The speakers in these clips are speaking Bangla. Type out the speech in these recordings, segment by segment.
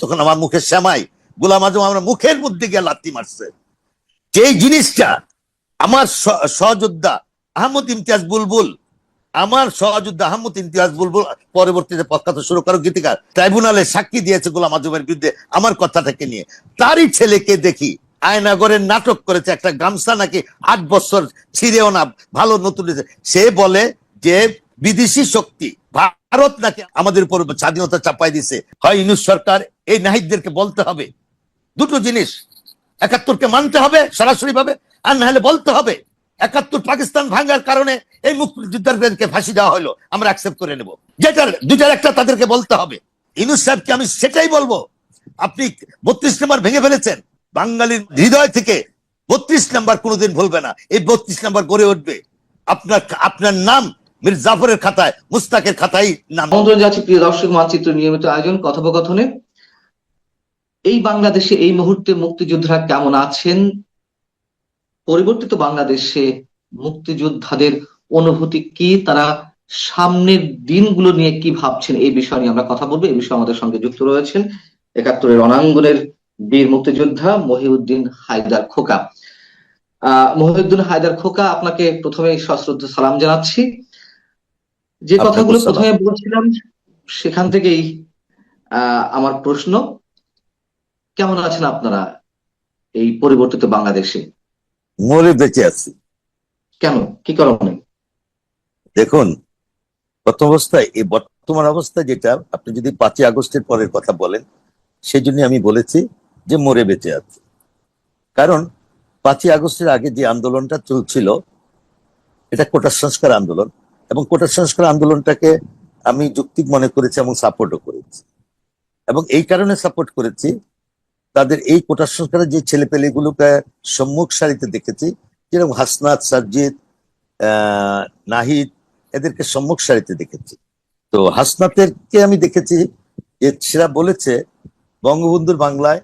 তখন আমার মুখে শ্যামাই গোলাম আজম আমার মুখের মধ্যে গিয়ে লাত্তি মারছে। যেই জিনিসটা আমার সহযোদ্ধা আহমদ ইমতিয়াজ বুলবুল, আমার সহযোদ্ধা আহমদ ইমতিয়াজ বুলবুল পরবর্তীতে প্রখ্যাত সুরকার গীতিকার ট্রাইব্যুনালে সাক্ষী দিয়েছে গোলাম আজমের বিরুদ্ধে আমার কথাটাকে নিয়ে। তারই ছেলেকে দেখি আয়নাগরের নাটক করেছে, একটা গামছা নাকি আট বছর ছিঁড়েও না, ভালো নতুন। সে বলে যে বিদেশি শক্তি ভারত নাকি আমাদের উপর স্বাধীনতা চাপাই দিছে? হয় ইউনুস সরকার, এই নাহিদদেরকে বলতে হবে। দুটো জিনিস। একাত্তরকে মানতে হবে সরাসরি ভাবে আর না হলে বলতে হবে, একাত্তর পাকিস্তান ভাঙার কারণে এই মুক্তিযোদ্ধাদেরকে ফাঁসি দেওয়া হলো, আমরা অ্যাকসেপ্ট করে নেব। যেটার দুটার একটা তাদেরকে বলতে হবে। ইনুস সাহেবকে আমি সেটাই বলব, আপনি বত্রিশ নাম্বার ভেঙে ফেলেছেন। বাঙালির হৃদয় থেকে বত্রিশ নাম্বার কোনোদিন ভুলবে না। এই বত্রিশ নাম্বার গড়ে উঠবে। আপনার আপনার নাম মীর জাফরের খাতায়, মুস্তাকের খাতায় নাম। যাচ্ছি প্রিয় দর্শক মানচিত্র নিয়মিত আয়োজন, কথোপকথনে। এই বাংলাদেশে এই মুহূর্তে মুক্তিযোদ্ধারা কেমন আছেন? পরিবর্তিত বাংলাদেশে মুক্তিযোদ্ধাদের অনুভূতি কি? তারা সামনের দিনগুলো নিয়ে কি ভাবছেন? এই বিষয় নিয়ে আমরা কথা বলব। এই বিষয়ে আমাদের সঙ্গে যুক্ত রয়েছেন একাত্তরের রণাঙ্গনের বীর মুক্তিযোদ্ধা মহিউদ্দিন হায়দার খোকা। আহ, মহিউদ্দিন হায়দার খোকা, আপনাকে প্রথমে সশ্রদ্ধ সালাম জানাচ্ছি। যে কথাগুলো প্রথমে বলছিলাম সেখান থেকেই আহ আমার প্রশ্ন কেমন আছেন আপনারা এই পরিবর্তিত বাংলাদেশে? মরে বেঁচে আছি। কেন? কি কারণে? দেখুন প্রথম অবস্থায় এই বর্তমান অবস্থায় যেটা আপনি যদি পাঁচই আগস্টের পরের কথা বলেন সেই জন্য আমি বলেছি যে মরে বেঁচে আছে। কারণ পাঁচই আগস্টের আগে যে আন্দোলনটা চলছিল এটা কোটা সংস্কার আন্দোলন এবং কোটা সংস্কার আন্দোলনটাকে আমি যুক্তিক মনে করেছি এবং সাপোর্টও করেছি। এবং এই কারণে সাপোর্ট করেছি তাদের এই কোটা সংস্কারের যে ছেলেপেলেগুলোকে সম্মুখ সারিতে দেখেছি যেরকম হাসনাত সার্জিদ আহ, নাহিদ এদেরকে সম্মুখ সারিতে দেখেছি। তো হাসনাতেরকে আমি দেখেছি যে সেরা বলেছে বঙ্গবন্ধুর বাংলায়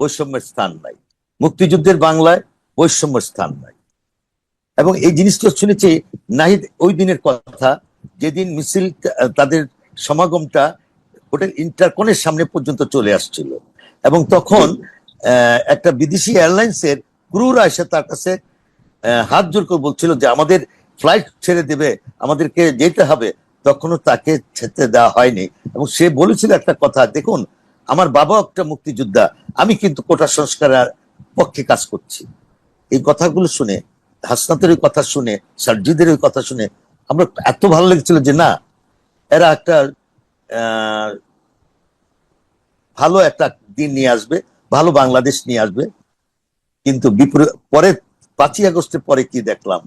বৈষম্যের স্থান নাই মুক্তিযুদ্ধের বাংলায় বৈষম্যের স্থান নাই। এবং এই জিনিসটা শুনেছি নাহিদ ওই দিনের কথা, যেদিন মিছিল তাদের সমাগমটা হোটেল ইন্টারকনের সামনে পর্যন্ত চলে আসছিল। এবং তখন একটা বিদেশি এয়ারলাইন্সের ক্রুরা এসে তার কাছে হাত জোর করে বলছিল যে আমাদের ফ্লাইট ছেড়ে দেবে, আমাদেরকে যেতে হবে। তখনও তাকে যেতে দেওয়া হয়নি। এবং সে বলেছিল একটা কথা, দেখুন, আমার বাবা একটা মুক্তিযোদ্ধা, আমি কিন্তু কোটা সংস্কারের পক্ষে কাজ করছি। এই কথাগুলো শুনে হাসনাতের ওই কথা শুনে সার্জিদের ওই কথা শুনে আমরা এত ভালো লেগেছিল যে না, এরা একটা ভালো একটা দিন নিয়ে আসবে, ভালো বাংলাদেশ নিয়ে আসবে। কিন্তু বিপরীত, পরে পাঁচই আগস্টের পরে কি দেখলাম?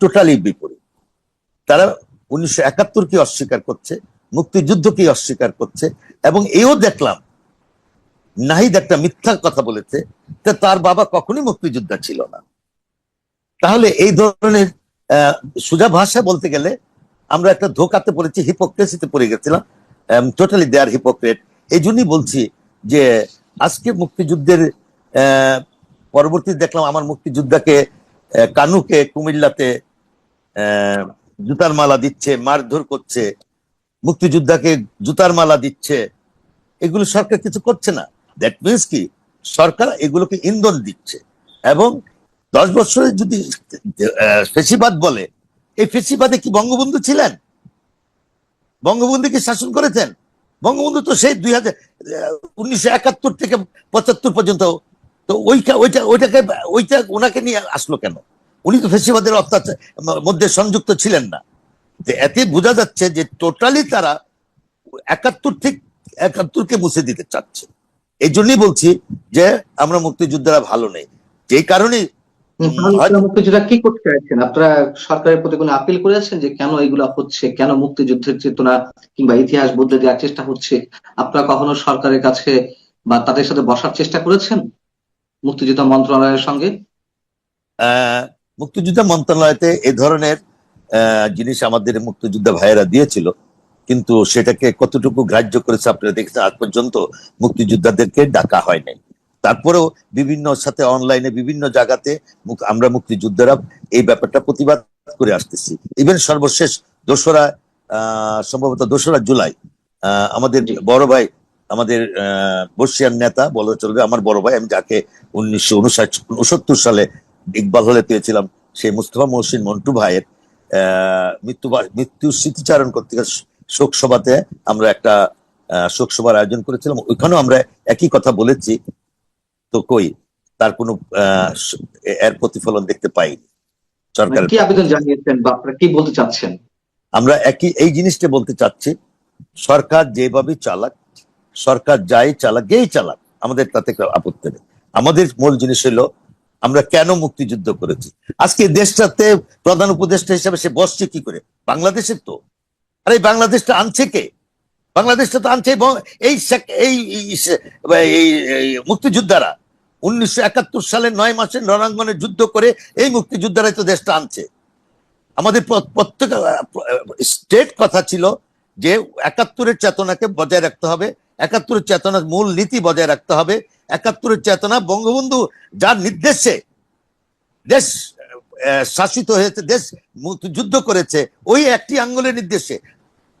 টোটালি বিপরীত। তারা উনিশশো একাত্তর একাত্তরকে অস্বীকার করছে মুক্তিযুদ্ধকে অস্বীকার করছে, এবং এও দেখলাম, নাহিদ একটা মিথ্যা কথা বলেছে তার বাবা কখনই মুক্তিযোদ্ধা ছিল না। তাহলে এই ধরনের সোজা ভাষা বলতে গেলে আমরা একটা ধোকাতে পড়েছি হিপোক্রেসিতে পড়ে গেছিলাম টোটালি দেয়ার হিপোক্রেট এই জন্যই বলছি যে আজকে মুক্তিযুদ্ধের পরবর্তী দেখলাম আমার মুক্তিযোদ্ধাকে কানুকে, কুমিল্লাতে জুতার মালা দিচ্ছে, মারধর করছে, মুক্তিযোদ্ধাকে জুতার মালা দিচ্ছে, এগুলো সরকার কিছু করছে না। দ্যাট মিনস কি? সরকার এগুলোকে ইন্ধন দিচ্ছে এবং দশ বছরে যদি ফেসিবাদ বলে, এই ফেসিবাদে কি বঙ্গবন্ধু ছিলেন? বঙ্গবন্ধু কি শাসন করেছেন? বঙ্গবন্ধু তো সেই দুই হাজার উনিশশো একাত্তর থেকে পঁচাত্তর পর্যন্ত, তো ওইটা ওইটা, ওইটাকে, ওইটা ওনাকে নিয়ে আসলো কেন? উনি তো ফেসিবাদের অত্যাচার মধ্যে সংযুক্ত ছিলেন না। এতে বোঝা যাচ্ছে যে টোটালি তারা একাত্তর থেকে একাত্তরকে মুছে দিতে চাচ্ছে। এই জন্যই বলছি যে আমরা মুক্তিযোদ্ধারা ভালো নেই। যে কারণে মুক্তিযোদ্ধা কি করতে চাইছেন? আপনারা সরকারের প্রতি কোনো আপিল করেছেন যে কেন এগুলা হচ্ছে কেন মুক্তিযুদ্ধের চেতনা কিংবা ইতিহাস বদলে দেওয়ার চেষ্টা হচ্ছে? আপনারা কখনো সরকারের কাছে বা তাদের সাথে বসার চেষ্টা করেছেন মুক্তিযোদ্ধা মন্ত্রণালয়ের সঙ্গে? মুক্তিযোদ্ধা মন্ত্রণালয়তে এ ধরনের আহ, জিনিস আমাদের মুক্তিযোদ্ধা ভাইয়েরা দিয়েছিল। কিন্তু সেটাকে কতটুকু গ্রাহ্য করেছে আপনারা দেখেছেন আজ পর্যন্ত মুক্তিযোদ্ধাদেরকে ডাকা হয় নাই তারপরেও বিভিন্ন সাথে অনলাইনে বিভিন্ন জায়গাতে আমরা মুক্তিযোদ্ধারা এই ব্যাপারটা প্রতিবাদ করে আসতেছি। ইভেন সর্বশেষ দোসরা সম্ভবত দোসরা জুলাই আমাদের বড় ভাই আমাদের আহ, বর্ষিয়ান নেতা বলা চলবে আমার বড় ভাই আমি যাকে উনিশশো উনসত্তর সালে ইকবাল হলে পেয়েছিলাম সেই মুস্তফা মহসিন মন্টু ভাইয়ের আহ, মৃত্যু মৃত্যু স্মৃতিচারণ করতে গিয়ে শোক আমরা একটা শোকসভার আয়োজন করেছিলাম। ওইখানেও আমরা একই কথা বলেছি তো কই? তার কোনো এর প্রতিফলন দেখতে পাইনি। সরকার কি আবেদন জানিয়েছেন বা আপনারা কি বলতে চাচ্ছেন? আমরা একই এই জিনিসটা বলতে চাচ্ছি সরকার যেভাবে চালাক সরকার যাই চালাক যেই চালাক আমাদের তাতে আপত্তি নেই। আমাদের মূল জিনিস হলো আমরা কেন মুক্তিযুদ্ধ করেছি? আজকে দেশটাতে প্রধান উপদেষ্টা হিসাবে সে বসছে কি করে? বাংলাদেশের তো। আরে এই বাংলাদেশটা আনছে কে? বাংলাদেশটা তো আনছে এই এই মুক্তিযোদ্ধারা। উনিশশো সালের নয় মাসে রণাঙ্গনে যুদ্ধ করে এই মুক্তিযোদ্ধারাই তো দেশটা আনছে। আমাদের প্র- প্রত্যেক স্টেট কথা ছিল যে একাত্তরের চেতনাকে বজায় রাখতে হবে, একাত্তরের চেতনার মূল নীতি বজায় রাখতে হবে, একাত্তরের চেতনা বঙ্গবন্ধু যার নির্দেশে দেশ শাসিত হয়েছে, দেশ যুদ্ধ করেছে, ওই একটি আঙ্গুলের নির্দেশে।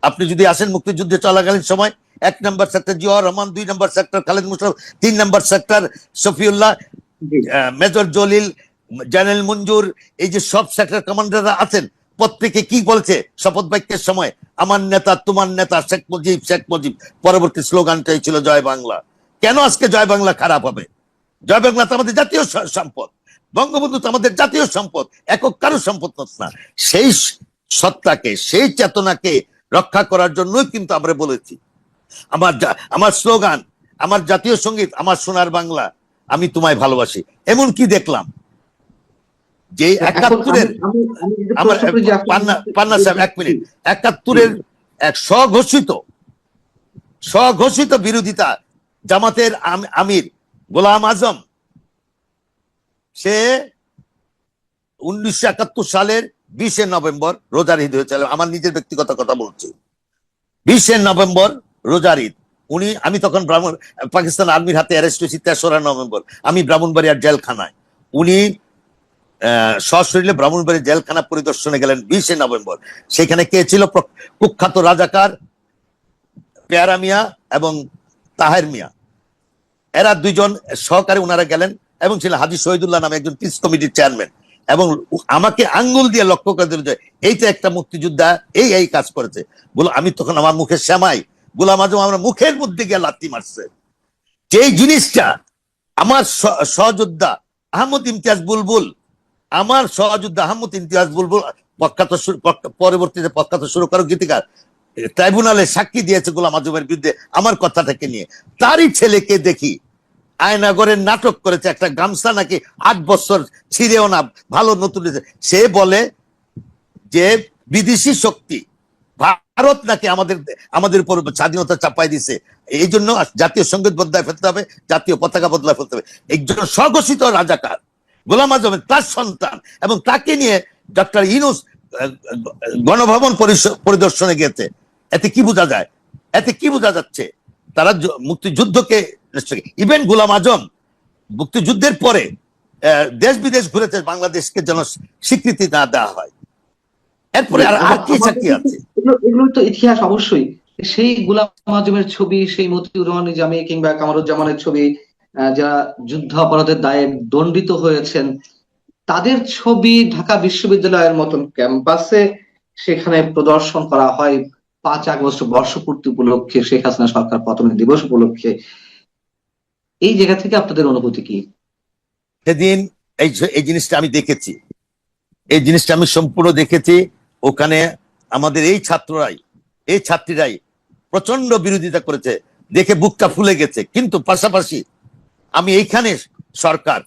আপনি যদি আসেন মুক্তিযুদ্ধে চলাকালীন সময় এক নম্বর সেক্টর জিয়াউর রহমান দুই নম্বর সেক্টর খালেদ মুশারফ তিন number sector Shafiullah major Jalil general Manzur এই যে সব সেক্টর কমান্ডাররা আছেন প্রত্যেকে কি বলছে? শপথ বাক্যের সময় আমার নেতা তোমার নেতা শেখ মুজিব শেখ মুজিব। পরবর্তী স্লোগানটাই ছিল জয় বাংলা। কেন আজকে জয় বাংলা খারাপ হবে? জয় বাংলা তো আমাদের জাতীয় সম্পদ। বঙ্গবন্ধু তো আমাদের জাতীয় সম্পদ একক কারও সম্পদ না। সেই সত্তাকে সেই চেতনাকে রক্ষা করার জন্যই কিন্তু আমরা বলেছি। আমার আমার স্লোগান আমার জাতীয় সংগীত আমার সোনার বাংলা আমি তোমায় ভালোবাসি। এমন কি দেখলাম? যে একাত্তরের আমার পান্না সাহেব এক মিনিট। একাত্তরের এক স্বঘোষিত স্বঘোষিত বিরোধিতা জামাতের আমির গোলাম আজম সে উনিশশো একাত্তর সালের বিশে নভেম্বর রোজার ঈদ হয়েছিল আমার নিজের ব্যক্তিগত কথা বলছি। বিশে নভেম্বর রোজার ঈদ। উনি, আমি তখন ব্রাহ্মণ, পাকিস্তান আর্মির হাতে অ্যারেস্ট হয়েছি তেসরা নভেম্বর। আমি ব্রাহ্মণবাড়িয়ার জেলখানায়। উনি সশরীরে ব্রাহ্মণবাড়ি জেলখানা পরিদর্শনে গেলেন বিশে নভেম্বর। সেখানে কে ছিল কুখ্যাত রাজাকার পেয়ারা মিয়া এবং তাহের মিয়া। এরা দুইজন সহকারে ওনারা গেলেন এবং ছিলেন হাজি শহীদুল্লাহ নামে একজন পিস কমিটির চেয়ারম্যান এবং আমাকে আঙ্গুল দিয়ে লক্ষ্য করে দিল যে এইটা একটা মুক্তিযোদ্ধা, এই এই কাজ করেছে। বলো, আমি তখন আমার মুখে শ্যামাই। গোলাম আজম আমার মুখের মধ্যে গিয়ে লাত্তি মারছে। যেই জিনিসটা, আমার সহযোদ্ধা আহমদ ইমতিয়াজ বুলবুল, আমার সহযোদ্ধা আহমদ ইমতিয়াজ বুলবুল প্রখ্যাত পরবর্তীতে প্রখ্যাত সুরকার গীতিকার, ট্রাইব্যুনালে সাক্ষী দিয়েছে গোলাম আজমের বিরুদ্ধে আমার কথাটাকে নিয়ে। তারই ছেলেকে দেখি আয়নাগরের নাটক করেছে একটা গামছা নাকি আট বছর ছিঁড়েও না, ভালো নতুন সে বলে যে বিদেশি শক্তি, ভারত নাকি আমাদের আমাদের উপর স্বাধীনতা চাপাই দিছে। এই জন্য জাতীয় সংগীত বদলায় ফেলতে হবে, জাতীয় পতাকা বদলায় ফেলতে হবে। একজন স্বঘোষিত রাজাকার, গোলাম আজম তার সন্তান এবং তাকে নিয়ে ডক্টর ইনুস গণভবন পরিদর্শনে গেছে এতে কি বোঝা যায়? এতে কি বোঝা যাচ্ছে? তারা য- ইভেন গুলাম আজম মুক্তিযুদ্ধের পরে দেশ বিদেশ ঘুরেছে বাংলাদেশকে যেন স্বীকৃতি না দেওয়া হয়। এরপরে আর আর কি চাকরি আছে? এগুলো তো ইতিহাস অবশ্যই। সেই গুলাম আজমের ছবি সেই মতিউর রহমান নিজামী কিংবা কামারুজ্জামানের ছবি যারা যুদ্ধ অপরাধের দায়ে দণ্ডিত হয়েছেন তাদের ছবি ঢাকা বিশ্ববিদ্যালয়ের মতন ক্যাম্পাসে সেখানে প্রদর্শন করা হয় পাঁচ আগস্ট বর্ষপূর্তি উপলক্ষে শেখ হাসিনা সরকার পতনের দিবস উপলক্ষে। এই জায়গা থেকে আপনাদের অনুভূতি কি? সেদিন এই এই জিনিসটা আমি দেখেছি। এই জিনিসটা আমি সম্পূর্ণ দেখেছি। ওখানে আমাদের এই ছাত্ররাই, এই ছাত্রীরাই প্রচণ্ড বিরোধিতা করেছে। দেখে বুকটা ফুলে গেছে। কিন্তু পাশাপাশি আমি এইখানে সরকার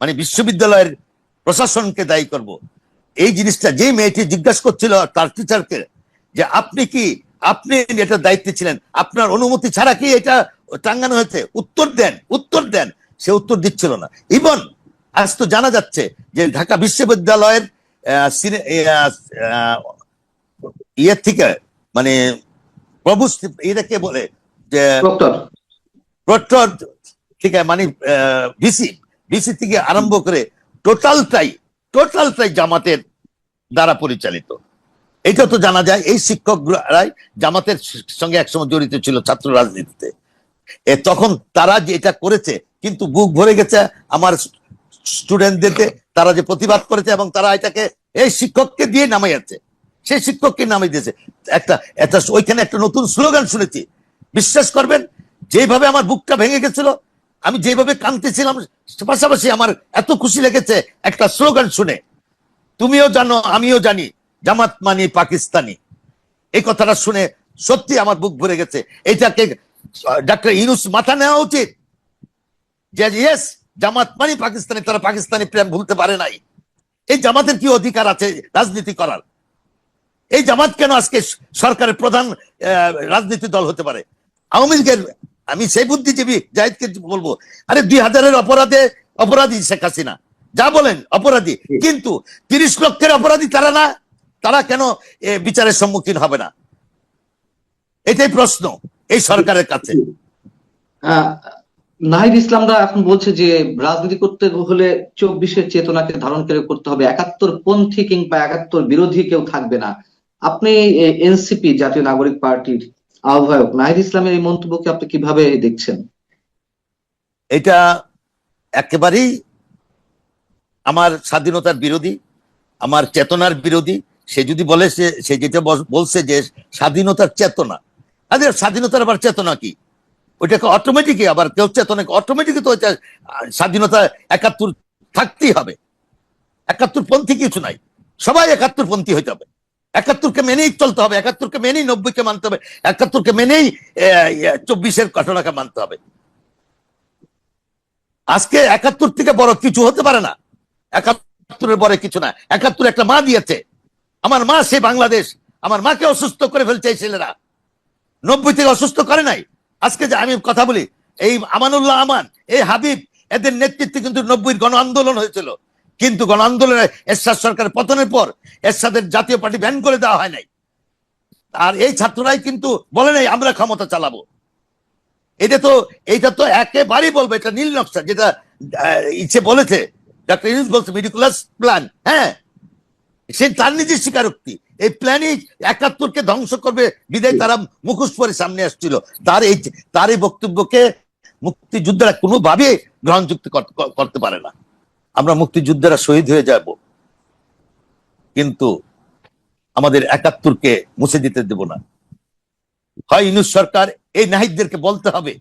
মানে বিশ্ববিদ্যালয়ের প্রশাসনকে দায়ী করব। এই জিনিসটা যে মেয়েটি জিজ্ঞাসা করছিল তার টিচারকে যে, আপনি কি, আপনি এটা দায়িত্বে ছিলেন? আপনার অনুমতি ছাড়া কি এটা টাঙ্গানো হয়েছে উত্তর দেন উত্তর দেন। সে উত্তর দিচ্ছিল না। ইভন আজ তো জানা যাচ্ছে যে ঢাকা বিশ্ববিদ্যালয়ের ইয়ের থেকে মানে প্রভু এটাকে বলে? যে প্রক্টর। থেকে মানে ভিসি ভিসি থেকে আরম্ভ করে টোটালটাই টোটালটাই জামাতের দ্বারা পরিচালিত। এটা তো জানা যায় এই শিক্ষকরাই জামাতের সঙ্গে একসময় জড়িত ছিল ছাত্র রাজনীতিতে। তখন তারা যে এটা করেছে, কিন্তু বুক ভরে গেছে আমার স্টুডেন্টদেরকে, তারা যে প্রতিবাদ করেছে এবং তারা এটাকে, এই শিক্ষককে দিয়ে নামাইয়াছে সেই শিক্ষককে নামিয়ে দিয়েছে। একটা একটা, ওইখানে একটা নতুন স্লোগান শুনেছি। বিশ্বাস করবেন যেভাবে আমার বুকটা ভেঙে গেছিল, আমি যেভাবে কাঁদতেছিলাম, পাশাপাশি আমার এত খুশি লেগেছে একটা স্লোগান শুনে। তুমিও জানো, আমিও জানি, জামাত মানি, পাকিস্তানি। এই কথাটা শুনে সত্যি আমার বুক ভরে গেছে। এটাকে ডাক্তার ইউনুস মাথা নেওয়া উচিত। যে ইয়েস জামাত মানে পাকিস্তানি, তারা পাকিস্তানি প্রেম ভুলতে পারে নাই। এই জামাতের কি অধিকার আছে রাজনীতি করার? এই জামাত কেন আজকে সরকারের প্রধান রাজনীতি দল হতে পারে? আওয়ামী লীগের, আমি সেই বুদ্ধিজীবী জাহিদকে বলব, আরে দুই হাজারের অপরাধে, অপরাধী শেখ হাসিনা। যা বলেন, অপরাধী। কিন্তু তিরিশ লক্ষের অপরাধী তারা না। তারা কেন বিচারের সম্মুখীন হবে না? এটাই প্রশ্ন। এই সরকারের কাছে। নাহিদ ইসলামরা এখন বলছে যে রাজনীতি করতে হলে চব্বিশের চেতনাকে ধারণ করে করতে হবে। একাত্তর পন্থী কিংবা একাত্তর বিরোধী কেউ থাকবে না। আপনি এনসিপি জাতীয় নাগরিক পার্টির আহ্বায়ক নাহিদ ইসলামের এই মন্তব্যকে আপনি কীভাবে দেখছেন? এটা একেবারেই আমার স্বাধীনতার বিরোধী আমার চেতনার বিরোধী। সে যদি বলে সে যেটা বলছে যে স্বাধীনতার চেতনা আরে, স্বাধীনতার আবার চেতনা কি? ওইটাকে অটোমেটিকই আবার কেউ চেতনা অটোমেটিকই তো স্বাধীনতা একাত্তর থাকতেই হবে। একাত্তর পন্থী কিছু নাই। সবাই একাত্তর পন্থী হইতে হবে। একাত্তরকে মেনেই চলতে হবে, একাত্তরকে মেনেই নব্বইকে মানতে হবে, একাত্তরকে মেনেই চব্বিশের ঘটনাকে মানতে হবে। আজকে একাত্তর থেকে বড় কিছু হতে পারে না। একাত্তরের পরে কিছু না। একাত্তর একটা মা দিয়েছে। আমার মা সে বাংলাদেশ। আমার মাকে অসুস্থ করে ফেলছে এই ছেলেরা। নব্বই থেকে অসুস্থ করে নাই। আজকে যে আমি কথা বলি, এই আমানুল্লাহ আমান, এই হাবিব, এদের নেতৃত্বে কিন্তু নব্বই গণ আন্দোলন হয়েছিল। কিন্তু গণ আন্দোলনে এরশাদ সরকারের পতনের পর এরশাদের জাতীয় পার্টি ব্যান করে দেওয়া হয় নাই। আর এই ছাত্ররাই কিন্তু বলে নাই, আমরা ক্ষমতা চালাবো। এটা তো এইটা তো একেবারেই বলব, এটা নীল নকশা, যেটা ইচ্ছে বলেছে। ডাক্তার ইউনুস বলছে মিডিকুলাস প্ল্যান হ্যাঁ? সে তার নিজের স্বীকারোক্তি। এই প্ল্যানই একাত্তরকে ধ্বংস করবে, বিদায় তারা মুখোশ পরে সামনে আসছিল। তার এই তার এই বক্তব্যকে মুক্তিযোদ্ধারা কোনোভাবে গ্রহণযুক্ত কর- কর- করতে পারে না। আমরা মুক্তিযোদ্ধারা শহীদ হয়ে যাব। কিন্তু আমাদের একাত্তরকে মুছে দিতে দেব না। হয় ইউনুস সরকার, এই নাহিদদেরকে বলতে হবে।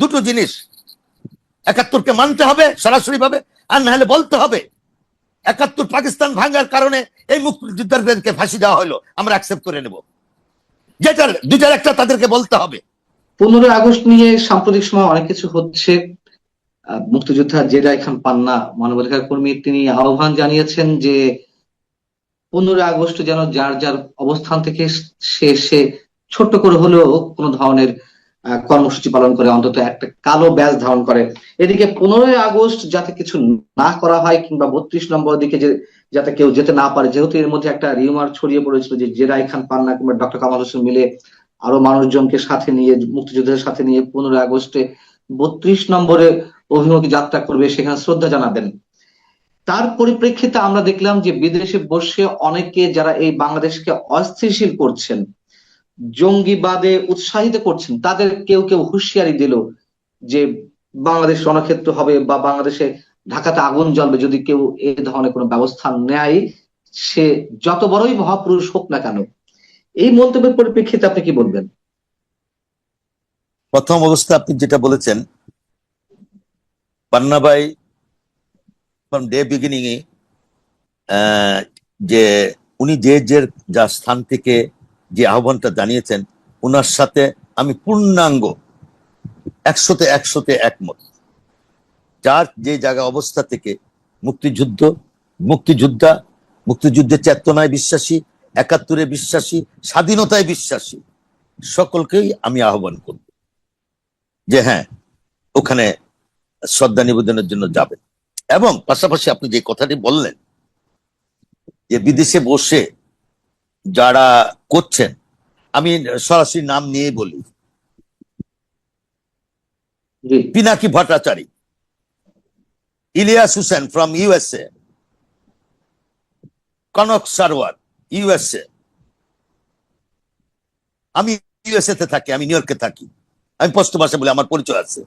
দুটো জিনিস। একাত্তরকে মানতে হবে সরাসরি ভাবে আর না হলে বলতে হবে একাত্তর পাকিস্তান ভাঙার কারণে এই মুক্তিযোদ্ধাদেরকে ফাঁসি দেওয়া হলো। আমরা অ্যাকসেপ্ট করে নেব। যেটার দুইটার একটা তাদেরকে বলতে হবে। পনেরোই আগস্ট নিয়ে সাম্প্রতিক সময় অনেক কিছু হচ্ছে। মুক্তিযোদ্ধা জেরাই খান পান্না, মানবাধিকার কর্মী, তিনি আহ্বান জানিয়েছেন যে পনেরোই আগস্ট যেন যার যার অবস্থান থেকে সে সে ছোট্ট করে হলেও কোনো ধরনের কর্মসূচি পালন করে, অন্তত একটা কালো ব্যাজ ধারণ করে। এদিকে পনেরোই আগস্ট যাতে কিছু না করা হয় কিংবা বত্রিশ নম্বর দিকে যে যাতে কেউ যেতে না পারে, যেহেতু এর মধ্যে একটা রিউমার ছড়িয়ে পড়েছিল যে জেরাই খান, পান্না কিংবা ডক্টর কামাল হোসেন মিলে আরও মানুষজনকে সাথে নিয়ে, মুক্তিযোদ্ধাদের সাথে নিয়ে পনেরোই আগস্টে বত্রিশ নম্বরে অভিমুখী যাত্রা করবে সেখানে শ্রদ্ধা জানাবেন। তার পরিপ্রেক্ষিতে আমরা দেখলাম যে বিদেশে বসে অনেকে যারা এই বাংলাদেশকে অস্থিতিশীল করছেন জঙ্গিবাদে উৎসাহিত করছেন, তাদের কেউ কেউ হুঁশিয়ারি দিল যে বাংলাদেশ রণক্ষেত্র হবে বা বাংলাদেশে ঢাকাতে আগুন জ্বলবে, যদি কেউ এই ধরনের কোনো ব্যবস্থা নেয়, সে যত বড়ই মহাপুরুষ হোক না কেন, এই মন্তব্যের পরিপ্রেক্ষিতে আপনি কি বলবেন? প্রথম অবস্থা আপনি যেটা বলেছেন পান্নাবাই ফ্রম ডে বিগিনিং এ যে উনি যে যে যা স্থান থেকে যে আহ্বানটা জানিয়েছেন ওনার সাথে আমি পূর্ণাঙ্গ, একশোতে একশোতে একমত। যার যে জায়গা অবস্থা থেকে মুক্তিযুদ্ধ, মুক্তিযোদ্ধা, মুক্তিযুদ্ধের চেতনায় বিশ্বাসী, একাত্তরে বিশ্বাসী, স্বাধীনতায় বিশ্বাসী, সকলকেই আমি আহ্বান করব যে হ্যাঁ ওখানে শ্রদ্ধা নিবেদনের জন্য যাবেন। এবং পাশাপাশি আপনি যে কথাটি বললেন, যে বিদেশে বসে যারা করছেন আমি সরাসরি নাম নিয়ে বলি। Pinaki Bhattacharya Ilias Hossain from USA Konok Sarwar USA আমি ইউএসএ তে থাকি আমি নিউ ইয়র্কে থাকি আমি স্পষ্ট ভাষা বলি আমার পরিচয় আছে।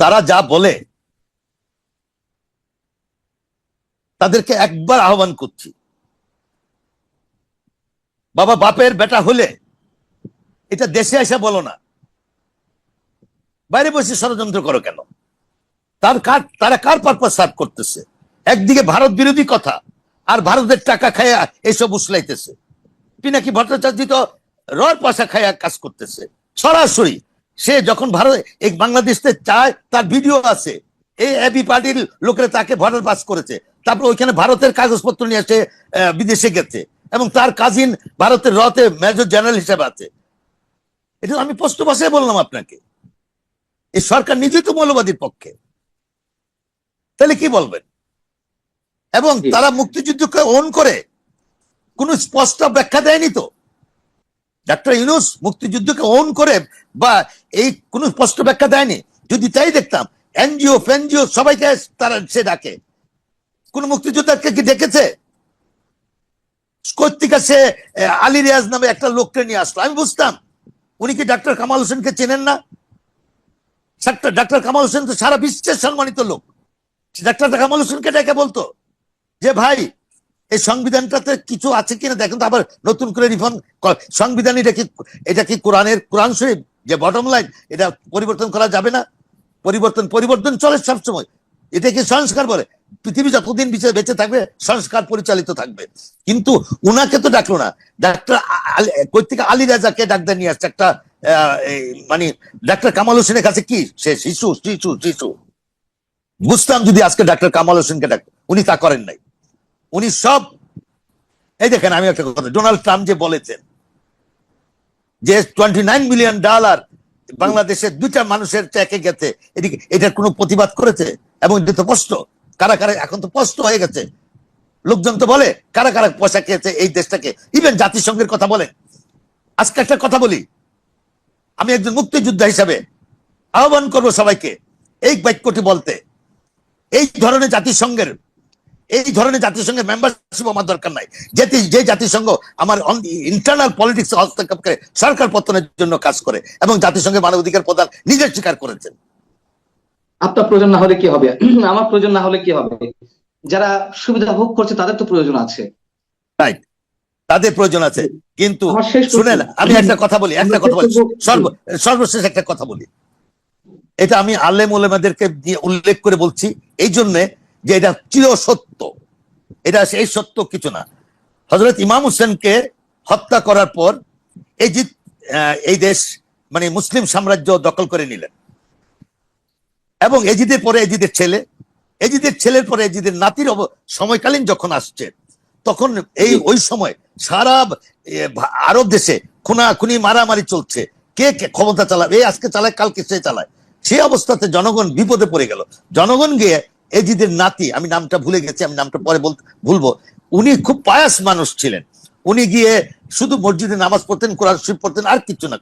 তারা যা বলে তাদেরকে একবার আহ্বান করছি। বাবা বাপের বেটা হলে এটা দেশে এসে বলো না। বাইরে বসে ষড়যন্ত্র করো কেন? তার কার তারা কার পারপাস সার্ভ করতেছে? একদিকে ভারত বিরোধী কথা আর ভারতের টাকা খায়া এসব উসলাইতেছে। পিনাকি ভট্টাচার্য তো রর পয়সা খায়া কাজ করতেছে? সরাসরি সে যখন ভারত এই বাংলাদেশে চায় তার ভিডিও আছে। এই এবি পার্টির লোকেরা তাকে ভোটার পাস করেছে। তারপর ওইখানে ভারতের কাগজপত্র নিয়ে আহ, বিদেশে গেছে। এবং তার কাজিন ভারতের রতে মেজর জেনারেল হিসেবে আছে। এটা আমি স্পষ্ট ভাষায় বললাম আপনাকে। এই সরকার নিজেই তো মৌলবাদীর পক্ষে। তাহলে কি বলবেন? এবং তারা মুক্তিযুদ্ধকে ওন করে কোন স্পষ্ট ব্যাখ্যা দেয়নি তো? ডাক্তার ইউনুস মুক্তিযুদ্ধকে ওন করে বা এই কোন স্পষ্ট ব্যাখ্যা দেয়নি? যদি তাই দেখতাম এনজিও ফেনজিও সবাইকে তারা সে ডাকে। কোন মুক্তিযোদ্ধাকে কি ডেকেছে? কর্তিকা সে আলী রিয়াজ নামে একটা লোককে নিয়ে আসলো। আমি বুঝতাম, উনি কি ডাক্তার কামাল হোসেনকে চেনেন না? ডাক্তার কামাল হোসেন তো সারা বিশ্বের সম্মানিত লোক। ডাক্তার কামাল হোসেনকে ডেকে বলতো যে, ভাই, এই সংবিধানটাতে কিছু আছে কিনা? দেখেন তো আবার নতুন করে রিফর্ম সংবিধান এটা কি এটা কি কোরআনের, কোরআন শরীফ? যে বটম লাইন এটা পরিবর্তন করা যাবে না? পরিবর্তন পরিবর্তন চলে সবসময়। এটা কি সংস্কার বলে? পৃথিবী যতদিন বেঁচে বেঁচে থাকবে, সংস্কার পরিচালিত থাকবে। কিন্তু উনাকে তো ডাকলো না। ডাক্তার কৈতিক আলী রাজাকে ডাক্তার নিয়ে আসছে। একটা মানে ডাক্তার কামাল হোসেনের কাছে কি? সে শিশু শিশু শিশু। বুঝতাম যদি আজকে ডাক্তার কামাল হোসেনকে ডাক, উনি তা করেন নাই। উনি সব, এই দেখেন আমি একটা কথা, ডোনাল্ড ট্রাম্প যে বলেছেন, যে টোয়েন্টি নাইন মিলিয়ন ডলার বাংলাদেশের দুইটা মানুষের চেকে গেছে, এদিকে, এটার কোনো প্রতিবাদ করেছে? এবং এটা তো স্পষ্ট কারা কারা, এখন তো স্পষ্ট হয়ে গেছে। লোকজন তো বলে, কারা কারা পয়সা খেয়েছে এই দেশটাকে। ইভেন জাতিসংঘের কথা বলে। আজকে একটা কথা বলি। আমি একজন মুক্তিযোদ্ধা হিসাবে আহ্বান করব সবাইকে, এই বাক্যটি বলতে। এই ধরনের জাতিসংঘের, এই ধরনের জাতিসংঘের মেম্বারশিপ আমার দরকার নাই। যেটি, যে জাতিসংঘ আমার ইন্টারনাল পলিটিক্স হস্তক্ষেপ করে সরকার পতনের জন্য কাজ করে এবং জাতিসংঘের মানবাধিকার প্রধান নিজের স্বীকার করেছেন। আপনার প্রয়োজন না হলে কি হবে? আমার প্রয়োজন না হলে কি হবে? যারা সুবিধা ভোগ করছে তাদের তো প্রয়োজন আছে। রাইট তাদের প্রয়োজন আছে। কিন্তু। শুনেন আমি একটা কথা বলি একটা কথা বলি। সর্বশেষ একটা কথা বলি। এটা আমি আলেম ওলেমাদেরকে দিয়ে উল্লেখ করে বলছি এই জন্য যে এটা চির সত্য। এটা এই সত্য কিছু না। হজরত ইমাম হোসেনকে হত্যা করার পর এই যে আহ, এই দেশ মানে মুসলিম সাম্রাজ্য দখল করে নিলেন। এবং এজিদের পরে এজিদের ছেলে, এজিদের ছেলের পরে এজিদের নাতির সময়কালীন যখন আসছে, তখন এই, ওই সময় সারা আরব দেশে খুনাখুনি, মারামারি চলছে। কে কে ক্ষমতা চালাবে এই আজকে চালায়, কালকে সে চালায়। সেই অবস্থাতে জনগণ বিপদে পড়ে গেল। জনগণ গিয়ে এজিদের নাতি, আমি নামটা ভুলে গেছি, আমি নামটা পরে বল, ভুলবো। উনি খুব পায়াস মানুষ ছিলেন। উনি গিয়ে শুধু মসজিদে নামাজ পড়তেন, কোরআন শরীফ পড়তেন, আর কিছু না।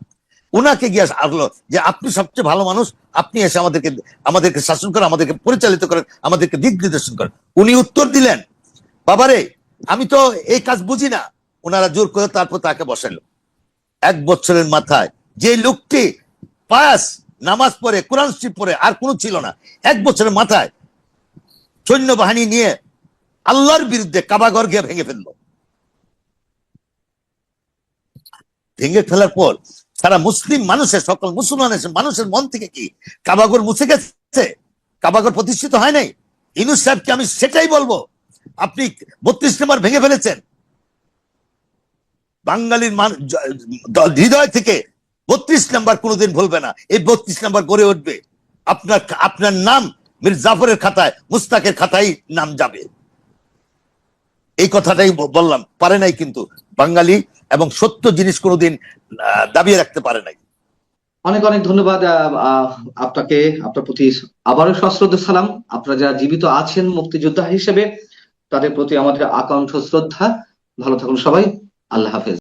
উনাকে গিয়ে আসলো যে আপনি সবচেয়ে ভালো মানুষ, আপনি এসে আমাদেরকে আমাদেরকে শাসন করেন, আমাদেরকে পরিচালিত করেন, আমাদেরকে দিক নির্দেশন করেন। উনি উত্তর দিলেন, বাবারে, আমি তো এই কাজ বুঝি না। ওনারা জোর করে তারপর তাকে বসালো এক বছরের মাথায় যে লোকটি পায়াস নামাজ পড়ে, কোরআন শরীফ পড়ে, আর কোনো ছিল না, এক বছরের মাথায় সৈন্যবাহিনী নিয়ে আল্লাহর বিরুদ্ধে কাবাগর গিয়ে ভেঙে ফেলল। ভেঙে ফেলার পর সারা মুসলিম মানুষের, সকল মুসলমানের, মানুষের মন থেকে কি কাবাগর মুছে গেছে? কাবাগর প্রতিষ্ঠিত হয় নাই? ইনুস সাহেবকে আমি সেটাই বলব। আপনি বত্রিশ নম্বর ভেঙে ফেলেছেন। বাঙালির হৃদয় থেকে বত্রিশ নাম্বার কোনোদিন ভুলবে না। এই বত্রিশ নাম্বার গড়ে উঠবে। আপনার আপনার নাম মীর জাফরের খাতায়, মুস্তাকের খাতায় নাম যাবে। এই কথাটাই বললাম। পারে নাই কিন্তু। বাঙালি এবং সত্য জিনিস কোনোদিন দাবিয়ে রাখতে পারে নাই। অনেক অনেক ধন্যবাদ আপনাকে, আপনার প্রতি আবারও সশ্রদ্ধ সালাম। আপনারা যারা জীবিত আছেন মুক্তিযোদ্ধা হিসেবে, তাদের প্রতি আমাদের আকাঙ্ক্ষ শ্রদ্ধা। ভালো থাকুন সবাই। আল্লাহ হাফেজ।